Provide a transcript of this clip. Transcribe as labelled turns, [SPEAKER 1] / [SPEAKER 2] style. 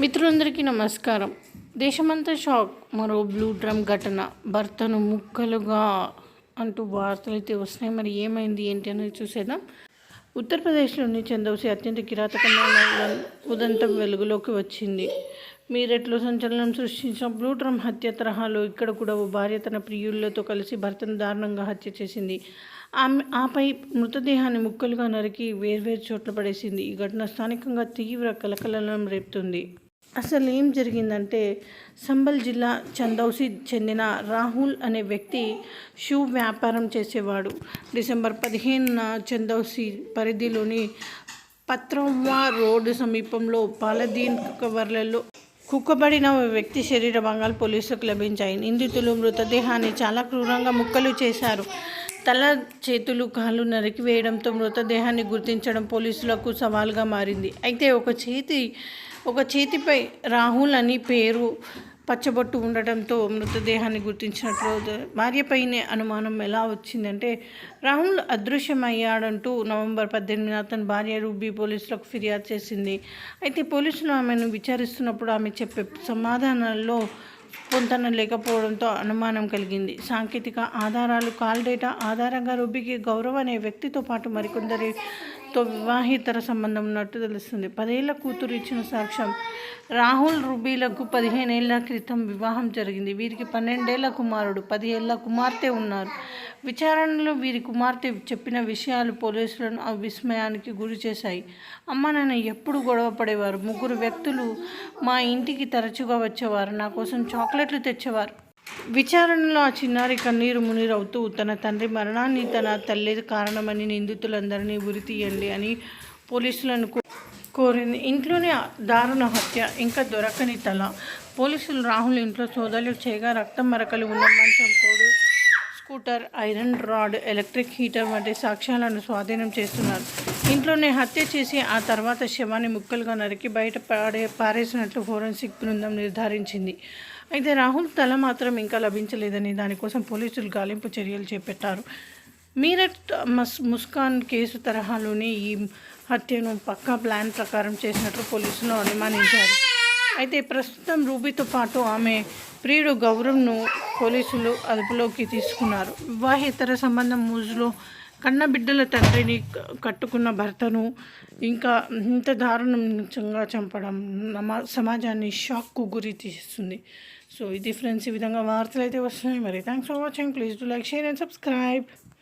[SPEAKER 1] మిత్రులందరికీ నమస్కారం. దేశమంతా షాక్. మరో బ్లూ డ్రమ్ ఘటన. భర్తను ముక్కలుగా అంటూ వార్తలు అయితే వస్తున్నాయి. మరి ఏమైంది ఏంటి అనేది చూసేద్దాం. ఉత్తరప్రదేశ్లోని చందోసి అత్యంత కిరాతకమైన ఉదంతం వెలుగులోకి వచ్చింది. మీరెట్లో సంచలనం సృష్టించిన బ్లూ డ్రమ్ హత్య తరహాలో ఇక్కడ కూడా ఓ భార్య తన ప్రియులతో కలిసి భర్తను దారుణంగా హత్య చేసింది. ఆమె ఆపై మృతదేహాన్ని ముక్కలుగా నరికి వేర్వేరు చోట్ల పడేసింది. ఈ ఘటన స్థానికంగా తీవ్ర కలకలం రేపుతుంది. అసలు ఏం జరిగిందంటే సంబల్ జిల్లా చందౌసి చెందిన రాహుల్ అనే వ్యక్తి షూ వ్యాపారం చేసేవాడు. డిసెంబర్ పదిహేనున చందౌసి పరిధిలోని పత్రవ్వా రోడ్డు సమీపంలో పాలదీన్ కవర్లలో కుక్కబడిన ఓ వ్యక్తి శరీర భాగాలు పోలీసులకు లభించాయి. నిందితులు మృతదేహాన్ని చాలా క్రూరంగా ముక్కలు చేశారు. తల చేతులు కాళ్ళు నరికివేయడంతో మృతదేహాన్ని గుర్తించడం పోలీసులకు సవాల్గా మారింది. అయితే ఒక చేతి ఒక చేతిపై రాహుల్ అని పేరు పచ్చబొట్టు ఉండటంతో మృతదేహాన్ని గుర్తించినట్లు భార్యపైనే అనుమానం ఎలా వచ్చిందంటే రాహుల్ అదృశ్యమయ్యాడంటూ నవంబర్ పద్దెనిమిదిన అతని భార్య రూబీ పోలీసులకు ఫిర్యాదు చేసింది. అయితే పోలీసులు ఆమెను విచారిస్తున్నప్పుడు ఆమె చెప్పే సమాధానాల్లో పొంతన లేకపోవడంతో అనుమానం కలిగింది. సాంకేతిక ఆధారాలు కాల్ డేటా ఆధారంగా రూబీకి గౌరవ్ అనే వ్యక్తితో పాటు మరికొందరి రాహుల్తో వివాహితర సంబంధం ఉన్నట్టు తెలుస్తుంది. పదేళ్ళ కూతురు ఇచ్చిన సాక్ష్యం రాహుల్ రుబీలకు పదిహేనేళ్ళ క్రితం వివాహం జరిగింది. వీరికి పన్నెండేళ్ళ కుమారుడు పదిహేళ్ళ కుమార్తె ఉన్నారు. విచారణలో వీరి కుమార్తె చెప్పిన విషయాలు పోలీసులను ఆ విస్మయానికి గురి చేశాయి. అమ్మ నాన్న ఎప్పుడు గొడవ పడేవారు? ముగ్గురు వ్యక్తులు మా ఇంటికి తరచుగా వచ్చేవారు. నా కోసం చాక్లెట్లు తెచ్చేవారు. విచారణలో ఆ చిన్నారి కన్నీరు మునీరవుతూ తన తండ్రి మరణాన్ని తన తల్లి కారణమని నిందితులందరినీ ఉరి తీయండి అని పోలీసులను కోరింది. ఇంట్లోనే దారుణ హత్య ఇంకా దొరకని తల. పోలీసులు రాహుల్ ఇంట్లో సోదాలు చేయగా రక్తం మరకలు ఉన్న మంచం code scooter iron rod electric heater వంటి సాక్ష్యాలను స్వాధీనం చేస్తున్నారు. ఇంట్లోనే హత్య చేసి ఆ తర్వాత శవాన్ని ముక్కలుగా నరికి బయట పాడే పారేసినట్లు ఫోరెన్సిక్ బృందం నిర్ధారించింది. అయితే రాహుల్ తల మాత్రం ఇంకా లభించలేదని దానికోసం పోలీసులు గాలింపు చర్యలు చేపట్టారు. మీరట్ మస్ ముస్కాన్ కేసు తరహాలోనే ఈ హత్యను పక్కా ప్లాన్ ప్రకారం చేసినట్లు పోలీసులు అనుమానించారు. అయితే ప్రస్తుతం రూబీతో పాటు ఆమె ప్రియుడు గౌరవ్ను పోలీసులు అదుపులోకి తీసుకున్నారు. వివాహేతర సంబంధం మూజులో కన్న బిడ్డల తండ్రిని కట్టుకున్న భర్తను ఇంకా ఇంత దారుణంగా చంపడం సమాజాన్ని షాక్కు గురి తీస్తుంది. సో ఇది ఫ్రెండ్స్ ఈ విధంగా వార్తలు అయితే వస్తున్నాయి. మరి thanks for watching please to like share and subscribe